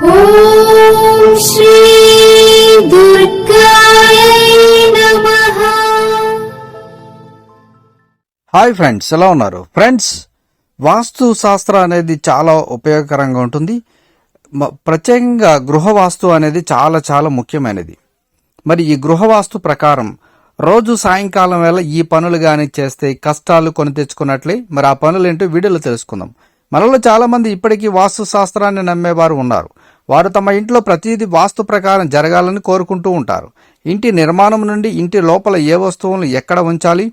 Hi friends ఎలా ఉన్నారు? Friends వాస్తు శాస్త్రం అనేది చాలా ఉపయోగకరంగా ఉంటుంది. ప్రత్యేకంగా గృహ వాస్తు అనేది చాలా చాలా ముఖ్యమైనది. మరి ఈ గృహ వాస్తు ప్రకారం రోజు సాయంకాలం వేళ ఈ పనులు కానీ చేస్తే కష్టాలు కొని తెచ్చుకున్నట్లే. మరి ఆ పనులు ఏంటో వీడియోలో తెలుసుకుందాం. మనలో చాలామంది ఇప్పటికీ వాస్తు శాస్త్రాన్ని నమ్మేవారు ఉన్నారు. వారు తమ ఇంట్లో ప్రతిదీ వాస్తు ప్రకారం జరగాలని కోరుకుంటూ ఉంటారు. ఇంటి నిర్మాణం నుండి ఇంటి లోపల ఏ వస్తువులను ఎక్కడ ఉంచాలి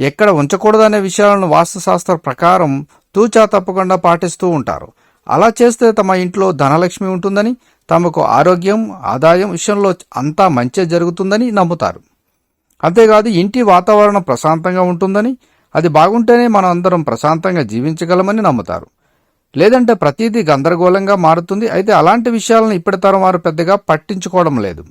ఎక్కడ ఉంచకూడదనే విషయాలను వాస్తుశాస్త్ర ప్రకారం తూచా తప్పకుండా పాటిస్తూ ఉంటారు. అలా చేస్తే తమ ఇంట్లో ధనలక్ష్మి ఉంటుందని తమకు ఆరోగ్యం ఆదాయం విషయంలో అంతా మంచి జరుగుతుందని నమ్ముతారు. అంతేకాదు ఇంటి వాతావరణం ప్రశాంతంగా ఉంటుందని అది బాగుంటేనే మనం అందరం ప్రశాంతంగా జీవించగలమని నమ్ముతారు. లేదంటే ప్రతిదీ గందరగోళంగా మారుతుంది. అయితే అలాంటి విషయాలను ఇప్పటి తరం వారు పెద్దగా పట్టించుకోవడం లేదు.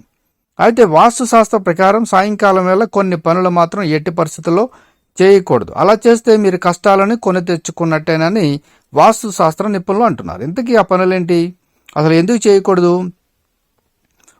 అయితే వాస్తుశాస్త్ర ప్రకారం సాయంకాలం వేళ కొన్ని పనులు మాత్రం ఎట్టి పరిస్థితుల్లో చేయకూడదు. అలా చేస్తే మీరు కష్టాలను కొని తెచ్చుకున్నట్టేనని వాస్తుశాస్త్ర నిపుణులు అంటున్నారు. ఇంతకీ ఆ పనులేంటి? అసలు ఎందుకు చేయకూడదు?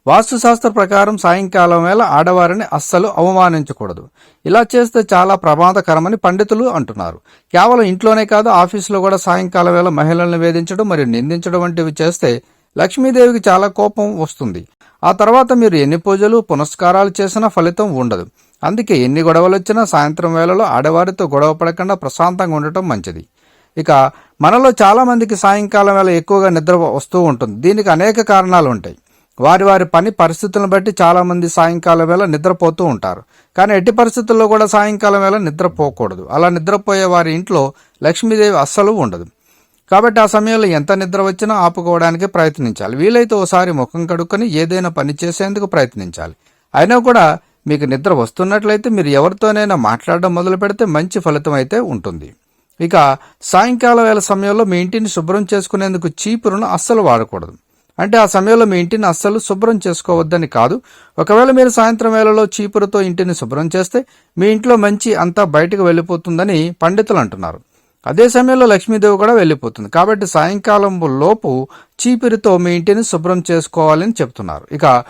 వాస్తుశాస్త్ర ప్రకారం సాయంకాలం వేళ ఆడవారిని అస్సలు అవమానించకూడదు. ఇలా చేస్తే చాలా ప్రమాదకరమని పండితులు అంటున్నారు. కేవలం ఇంట్లోనే కాదు ఆఫీసులో కూడా సాయంకాలం వేళ మహిళలను వేధించడం మరియు నిందించడం వంటివి చేస్తే లక్ష్మీదేవికి చాలా కోపం వస్తుంది. ఆ తర్వాత మీరు ఎన్ని పూజలు పునస్కారాలు చేసినా ఫలితం ఉండదు. అందుకే ఎన్ని గొడవలు వచ్చినా సాయంత్రం వేళలో ఆడవారితో గొడవ పడకుండా ప్రశాంతంగా ఉండటం మంచిది. ఇక మనలో చాలామందికి సాయంకాలం వేళ ఎక్కువగా నిద్ర వస్తూ ఉంటుంది. దీనికి అనేక కారణాలు ఉంటాయి. వారి వారి పని పరిస్థితులను బట్టి చాలామంది సాయంకాలం వేళ నిద్రపోతూ ఉంటారు. కానీ ఎట్టి పరిస్థితుల్లో కూడా సాయంకాలం వేళ నిద్రపోకూడదు. అలా నిద్రపోయే వారి ఇంట్లో లక్ష్మీదేవి అస్సలు ఉండదు. కాబట్టి ఆ సమయంలో ఎంత నిద్ర వచ్చినా ఆపుకోవడానికి ప్రయత్నించాలి. వీలైతే ఓసారి ముఖం కడుక్కొని ఏదైనా పని చేసేందుకు ప్రయత్నించాలి. అయినా కూడా మీకు నిద్ర వస్తున్నట్లయితే మీరు ఎవరితోనైనా మాట్లాడడం మొదలు పెడితే మంచి ఫలితం అయితే ఉంటుంది. ఇక సాయంకాల వేళ సమయంలో మీ ఇంటిని శుభ్రం చేసుకునేందుకు చీపురును అస్సలు వాడకూడదు. అంటే ఆ సమయంలో మీ ఇంటిని అస్సలు శుభ్రం చేసుకోవద్దని కాదు. ఒకవేళ మీరు సాయంత్రం వేళలో చీపురుతో ఇంటిని శుభ్రం చేస్తే మీ ఇంట్లో మంచి అంతా బయటకు వెళ్ళిపోతుందని పండితులు అంటున్నారు. అదే సమయంలో లక్ష్మీదేవి కూడా వెళ్ళిపోతుంది. కాబట్టి సాయంకాలం లోపు చీపిరితో మీ ఇంటిని శుభ్రం చేసుకోవాలని చెప్తున్నారు. ఇక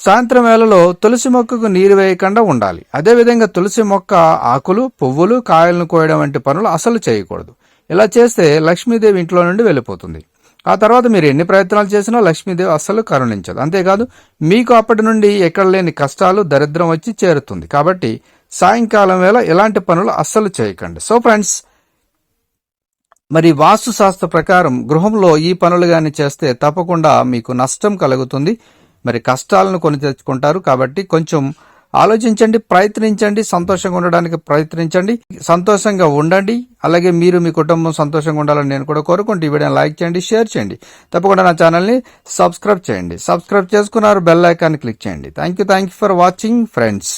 సాయంత్రం వేళలో తులసి మొక్కకు నీరు వేయకుండా ఉండాలి. అదేవిధంగా తులసి మొక్క ఆకులు పువ్వులు కాయలను కోయడం వంటి పనులు అసలు చేయకూడదు. ఇలా చేస్తే లక్ష్మీదేవి ఇంట్లో నుండి వెళ్ళిపోతుంది. ఆ తర్వాత మీరు ఎన్ని ప్రయత్నాలు చేసినా లక్ష్మీదేవి అస్సలు కరుణించదు. అంతేకాదు మీకు అప్పటి నుండి ఎక్కడ లేని కష్టాలు దరిద్రం వచ్చి చేరుతుంది. కాబట్టి సాయంకాలం వేళ ఇలాంటి పనులు అస్సలు చేయకండి. సో ఫ్రెండ్స్ మరి వాస్తుశాస్త్ర ప్రకారం గృహంలో ఈ పనులు కానీ చేస్తే తప్పకుండా మీకు నష్టం కలుగుతుంది. మరి కష్టాలను కొని తెచ్చుకుంటారు. కాబట్టి కొంచెం ఆలోచించండి ప్రయత్నించండి సంతోషంగా ఉండడానికి ప్రయత్నించండి సంతోషంగా ఉండండి అలాగే మీరు మీ కుటుంబం సంతోషంగా ఉండాలని నేను కూడా కోరుకుంటూ ఈ వీడియోని లైక్ చేయండి షేర్ చేయండి. తప్పకుండా నా ఛానల్ని సబ్స్క్రైబ్ చేయండి. సబ్స్క్రైబ్ చేసుకున్నారు బెల్ ఐకాన్ క్లిక్ చేయండి. Thank you thank you for watching friends